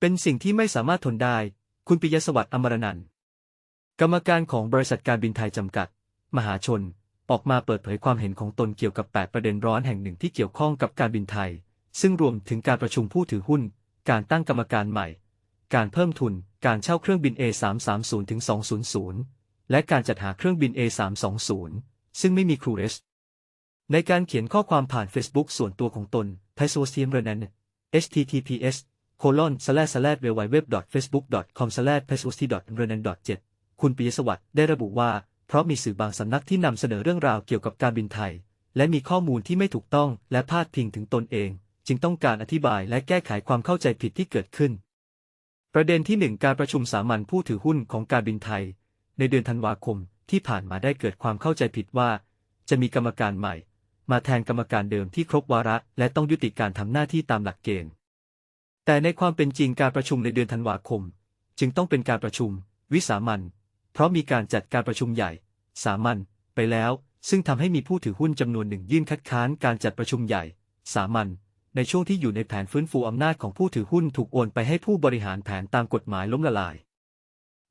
เป็นสิ่งที่ไม่สามารถทนได้ คุณปิยสวัสดิ์อมรนันท์กรรมการของบริษัทการบินไทยจำกัด มหาชน ออกมาเปิดเผยความเห็นของตนเกี่ยวกับ 8 ประเด็นร้อนแห่งหนึ่งที่เกี่ยวข้องกับการบินไทย ซึ่งรวมถึงการประชุมผู้ถือหุ้น การตั้งกรรมการใหม่ การเพิ่มทุน การเช่าเครื่องบิน A330-200 และการจัดหาเครื่องบิน A320 ซึ่งไม่มีครูเรสในการเขียนข้อความผ่าน Facebook ส่วนตัวของตน p a s o s t e m r e n a n https colon slash slash www.facebook.com slash p a s o s t e r e n a n 7คุณปิยสวัสดิ์ได้ระบุว่า เพราะมีสื่อบางสำนักที่นำเสนอเรื่องราวเกี่ยวกับการบินไทย และมีข้อมูลที่ไม่ถูกต้องและพาดพิงถึงตนเอง จึงต้องการอธิบายและแก้ไขความเข้าใจผิดที่เกิดขึ้น ประเด็นที่หนึ่งการประชุมสามัญผู้ถือหุ้นของการบินไทย ในเดือนธันวาคมที่ผ่านมาได้เกิดความเข้าใจผิดว่า จะมีกรรมการใหม่ มาแทนกรรมการเดิมที่ครบวาระ และต้องยุติการทำหน้าที่ตามหลักเกณฑ์ แต่ในความเป็นจริงการประชุมในเดือนธันวาคม จึงต้องเป็นการประชุม วิสามัญเพราะมีการจัดการประชุมใหญ่ สามัญไปแล้ว ซึ่งทำให้มีผู้ถือหุ้นจำนวนหนึ่งยื่นคัดค้านการจัดประชุมใหญ่ สามัญในช่วงที่อยู่ในแผนฟื้นฟูอำนาจของผู้ถือหุ้นถูกโอนไปให้ผู้บริหารแผนตามกฎหมายล้มละลาย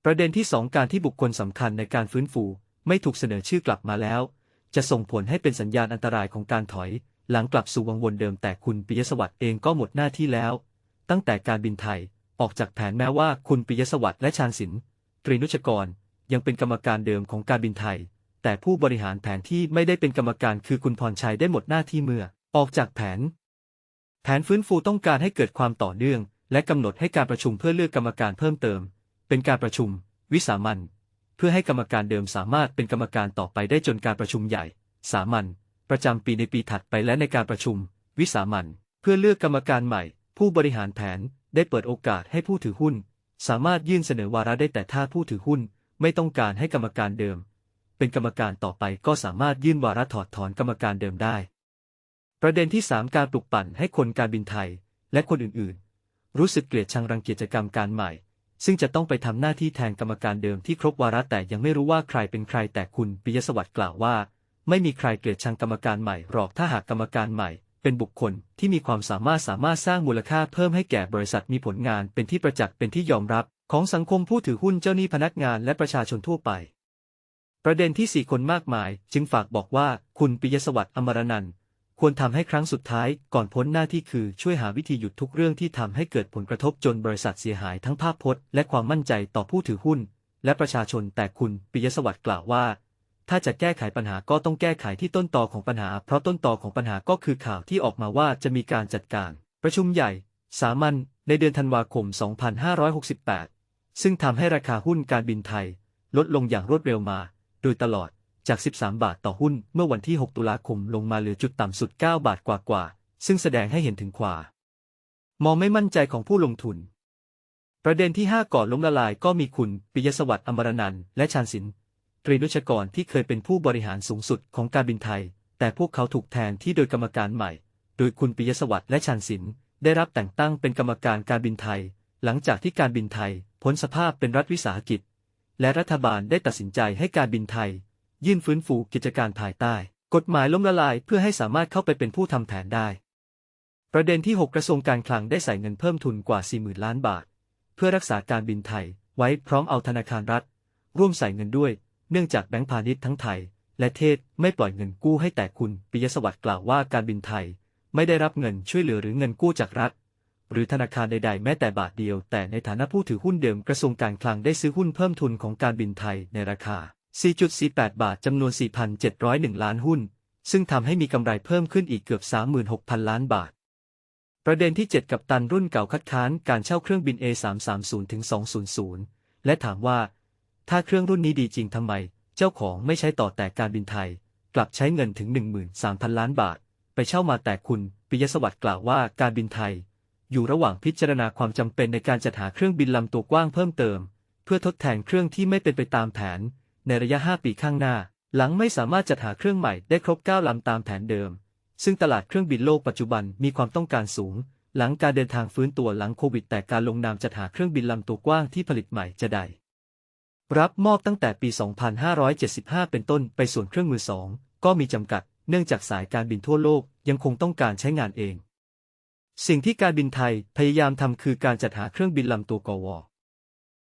ประเด็นที่สองการที่บุคคลสำคัญในการฟื้นฟูไม่ถูกเสนอชื่อกลับมาแล้ว จะส่งผลให้เป็นสัญญาณอันตรายของการถอย หลังกลับสู่วังวนเดิมแต่คุณปิยสวัสดิ์เองก็หมดหน้าที่แล้ว ตั้งแต่การบินไทยออกจากแผนแม้ว่าคุณปิยสวัสดิ์และชาญศิลป์ตรีนุชกร ยังเป็นกรรมการเดิมของการบินไทย แต่ผู้บริหารแผนที่ไม่ได้เป็นกรรมการคือคุณพรชัยได้หมดหน้าที่เมื่อ ออกจากแผน แผนฟื้นฟูต้องการให้เกิดความต่อเนื่อง และกำหนดให้การประชุมเพื่อเลือกกรรมการเพิ่มเติม เป็นการประชุม วิสามัญเพื่อให้กรรมการเดิมสามารถเป็นกรรมการต่อไปได้จนการประชุมใหญ่ สามัญประจำปีในปีถัดไปและในการประชุม วิสามัญเพื่อเลือกกรรมการใหม่ ผู้บริหารแผนได้เปิดโอกาสให้ผู้ถือหุ้น สามารถยื่นเสนอวาระได้แต่ถ้าผู้ถือหุ้นไม่ต้องการให้กรรมการเดิม เป็นกรรมการต่อไปก็สามารถยื่นวาระถอดถอนกรรมการเดิมได้ ประเด็นที่ 3 การปลุกปั่นให้คนการบินไทย และคนอื่นๆ รู้สึกเกลียดชังรังเกียจกรรมการใหม่ ซึ่งจะต้องไปทำหน้าที่แทนกรรมการเดิมที่ครบวาระแต่ยังไม่รู้ว่าใครเป็นใครแต่คุณปิยสวัสดิ์กล่าวว่า ไม่มีใครเกลียดชังกรรมการใหม่หรอกถ้าหากกรรมการใหม่ เป็นบุคคลที่มีความสามารถสามารถสร้างมูลค่าเพิ่มให้แก่บริษัทมีผลงานเป็นที่ประจักษ์เป็นที่ยอมรับ ของสังคมผู้ถือหุ้นเจ้าหนี้พนักงานและประชาชนทั่วไป ประเด็นที่สี่คนมากมาย จึงฝากบอกว่าคุณปิยสวัสดิ์อมรนันท์ควรทำให้ครั้งสุดท้ายก่อนพ้นหน้าที่คือช่วยหาวิธีหยุดทุกเรื่องที่ทำให้เกิดผลกระทบจนบริษัทเสียหายทั้งภาพพจน์และความมั่นใจต่อผู้ถือหุ้น และประชาชนแต่คุณปิยสวัสดิ์กล่าวว่า ถ้าจะแก้ไขปัญหาก็ต้องแก้ไขที่ต้นตอของปัญหา เพราะต้นตอของปัญหาก็คือข่าวที่ออกมาว่าจะมีการจัดการ ประชุมใหญ่ สามัญในเดือนธันวาคม 2568 ซึ่งทำให้ราคาหุ้นการบินไทย ลดลงอย่างรวดเร็วมา โดยตลอดจาก 13 บาทต่อหุ้น เมื่อวันที่ 6 ตุลาคมลงมาเหลือจุดต่ำสุด 9 บาทกว่าๆ ซึ่งแสดงให้เห็นถึงความองไม่มั่นใจของผู้ลงทุน ประเด็นที่ 5 ก่อนล้มละลายก็มีคุณปิยสวัสดิ์อมรนันและชาญศิลป์ ตรีนุชกรที่เคยเป็นผู้บริหารสูงสุดของการบินไทย แต่พวกเขาถูกแทนที่โดยกรรมการใหม่ โดยคุณปิยสวัสดิ์และชาญศิลป์ได้รับแต่งตั้งเป็นกรรมการการบินไทย หลังจากที่การบินไทยพ้นสภาพเป็นรัฐวิสาหกิจ และรัฐบาลได้ตัดสินใจให้การบินไทย ยื่นฟื้นฟูกิจการภายใต้ กฎหมายล้มละลายเพื่อให้สามารถเข้าไปเป็นผู้ทำแผนได้ ประเด็นที่ 6 กระทรวงการคลังได้ใส่เงินเพิ่มทุนกว่า 40,000 ล้านบาท เพื่อรักษาการบินไทยไว้พร้อมเอาธนาคารรัฐ ร่วมใส่เงินด้วย เนื่องจากแบงก์พาณิชย์ทั้งไทย และเทศไม่ปล่อยเงินกู้ให้แต่คุณปิยสวัสดิ์กล่าวว่าการบินไทย ไม่ได้รับเงินช่วยเหลือหรือเงินกู้จากรัฐ หรือธนาคารใดๆ แม้แต่บาทเดียว แต่ในฐานะผู้ถือหุ้นเดิมกระทรวงการคลังได้ซื้อหุ้นเพิ่มทุนของการบินไทยในราคา 4.48 บาทจำนวน 4,701 ล้านหุ้น ซึ่งทำให้มีกำไรเพิ่มขึ้นอีกเกือบ 36,000 ล้านบาท ประเด็นที่ 7 กับตันรุ่นเก่าคัดค้านการเช่าเครื่องบิน A330 ถึง200 และถามว่า ถ้าเครื่องรุ่นนี้ดีจริงทำไม เจ้าของไม่ใช้ต่อแต่การบินไทย กลับใช้เงินถึง 13,000 ล้านบาท ไปเช่ามาแต่คุณปิยสวัสดิ์กล่าวว่าการบินไทย อยู่ระหว่างพิจารณาความจำเป็นในการจัดหาเครื่องบินลำตัวกว้างเพิ่มเติม เพื่อทดแทนเครื่องที่ไม่เป็นไปตามแผน ในระยะ 5 ปีข้างหน้า หลังไม่สามารถจัดหาเครื่องใหม่ได้ครบ 9 ลำตามแผนเดิม ซึ่งตลาดเครื่องบินโลกปัจจุบันมีความต้องการสูง หลังการเดินทางฟื้นตัวหลังโควิด แต่การลงนามจัดหาเครื่องบินลำตัวกว้างที่ผลิตใหม่จะได้ รับมอบตั้งแต่ปี 2575 เป็นต้นไปส่วนเครื่องมือสองก็มีจำกัด เนื่องจากสายการบินทั่วโลกยังคงต้องการใช้งานเอง สิ่งที่การบินไทยพยายามทำคือการจัดหาเครื่องบินลำตัวกว